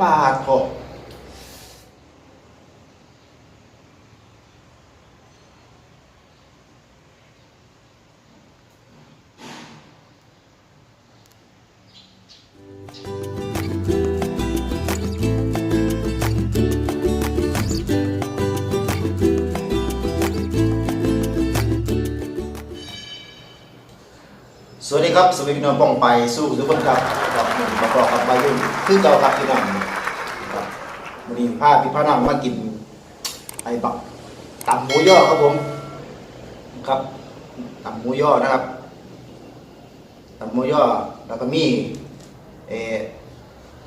ปาดโถสวัสดีครับ สวัสดีพี่น้องป้องไปสู้ทุกคนครับ ประกอบกับวายุนคือเก่าครับพี่น้องครับวันนี้พาพี่พ่อน้องมากินไอ้บักตำหมูย่อครับผมครับตำหมูย่อนะครับตำหมูย่อแล้วก็มีเอ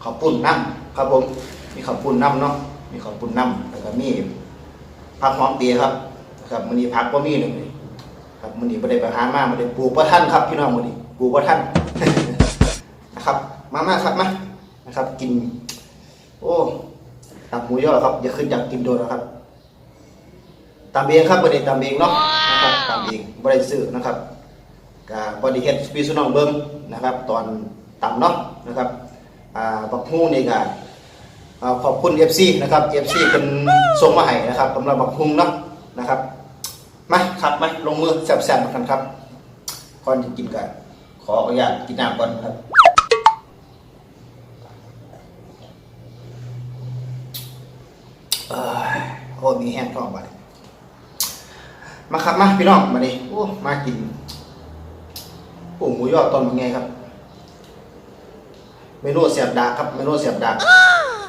ข้าวปุ้นน้ำครับผมมีข้าวปุ้นน้ำเนาะมีข้าวปุ้นน้ำแล้วก็มีผักหอมเปียครับครับมันนี้ผักก็มีหนึ่งครับมันนี้ไม่ได้ไปหามาไม่ได้ปลูกประท่านครับพี่น้องมันนี้ปลูกประท่านนะครับ มามาครับมานะครับ กิน โอ้ตับหมูยอครับอย่าขึ้นอยากกินโดนนะครับตามเองครับบริตามเองเนาะนะครับตามเองบริซื้อนะครับกับบริเฮ็ดพี่สุนองเบิ้งนะครับ ตอนตำเนาะนะครับอ่าบักฮู้นี่ก็อ่าขอบคุณ FC นะครับ FC เป็นส่งมาให้นะครับสำหรับบักฮุงเนาะนะครับมาครับมาลงมือแซ่บๆกันครับก่อนจะกินกันขออนุญาตกินน้ำก่อนครับ เอ้ยโอ้มีแห้งท้องบัดมาครับมาพี่น้องมาดิโอ้มากินโอ้หมูยอดตอนเป็นไงครับเมนูเสียบดาครับเมนูเสียบดา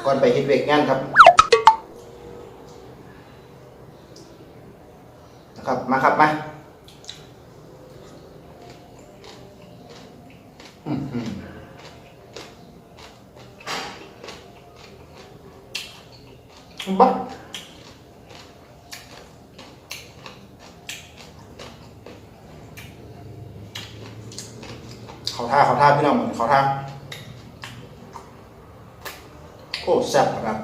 ก่อนไปเฮ็ดเวกงานครับนะครับมาครับมาอื้อหือ บ้าเขาท่าเขาท่าพี่น้องเหมือนเขาท่าโอ้แซ่บครับ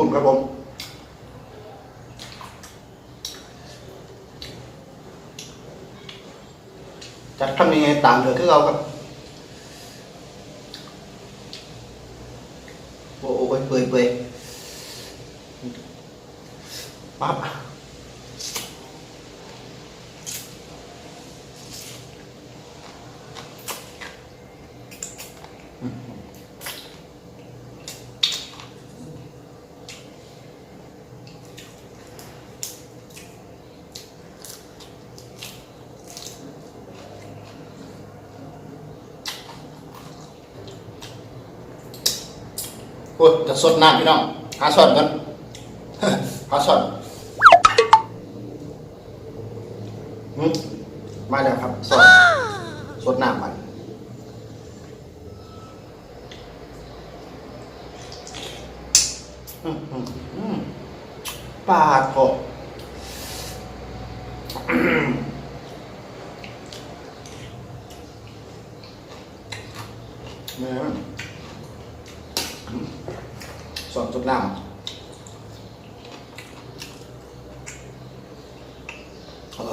คุณครับผมจัดทำยังไงตามเถอะคือเราครับโอ้โหเปื่อยเปื่อยปั๊บ โอ้ยจะสดน้ำพี่น้องหาส่วนกันหาส่วนหืมมาแล้วครับสดสดน้ำมันอืมอืมอืมปาดโถแม่นส อนจุดน้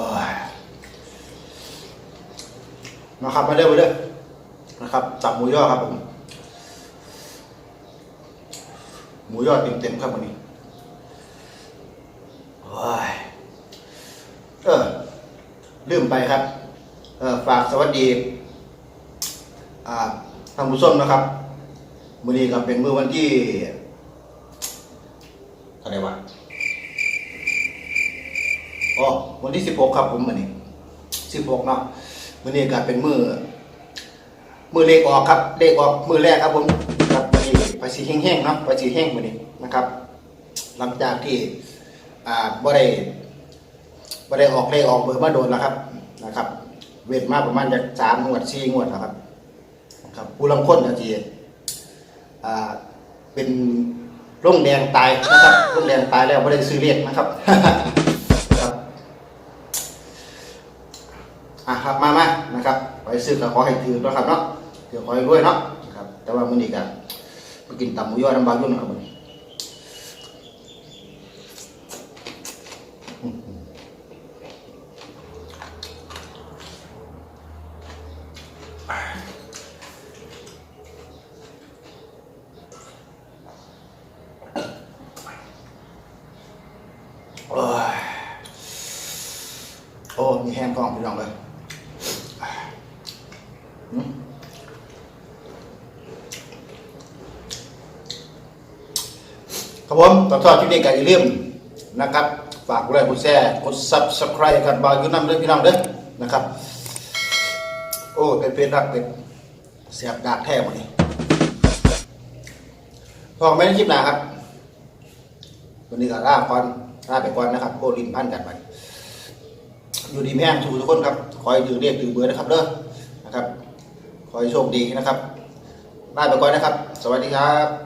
ำมาครับมาเด้อมาเด้อนะครับจับหมูยอครับผมหมูยอเต็มเต็มๆครับวันนี้โอ้ยเออลืมไปครับ เออฝากสวัสดีอ่าท่านผู้ชมนะครับมื้อนี้ก็เป็นมื้อวันที่ ท่าไหร่วะอ๋อวันที่16ครับผมมื้อนี้16เนาะมื้อนี้ก็เป็นมือมือเลขออกครับ เลขออกมือแรกครับผมครับมื้อนี้ภาษีแห้งๆเนาะภาษีแห้งมื้อนี้นะครับ หลังจากที่อ่าบ่ได้บ่ได้ออกเลขออกเบอร์มาโดนแล้วครับนะครับ เวทมาประมาณจะสามงวดสี่งวดแล้วครับครับผู้ลังคนอาจีอ่าเป็น ร่งแดงตายนะครับร่งแดงตายแล้วไม่ได้ซื้อเลขนะครับอะครับมามานะครับไปซื้อกับขอให้ถือนะครับเนาะเดี๋ยวขอให้รวยเนาะครับแต่ว่ามื้อนี้ก็ไปกินตำหมูยอน้ำบางยุ่นนะครับมื้อนี้ โอ้ยโอ้ มีแห้งท้องพี่น้องเลยครับผมตอนทอดที่นี่ก็อย่าลืมนะครับ ฝากกดไลค์กดแชร์กด subscribe กันบางอยู่น้ำเด้อพี่น้องเด้อนะครับ โอ้เป็นเพชรรักเป็นเสียบดากแท้หมดนี่พอไม่ได้คลิปหนาครับ วันนี้ก็ลาก่อนลาไปก่อนนะครับโคลินพันกันไป อยู่ดีแม่งทุกทุกคนครับคอยถือเรียกถือเบอร์นะครับเด้อนะครับ ขอให้โชคดีนะครับลาไปก่อนนะครับ สวัสดีครับ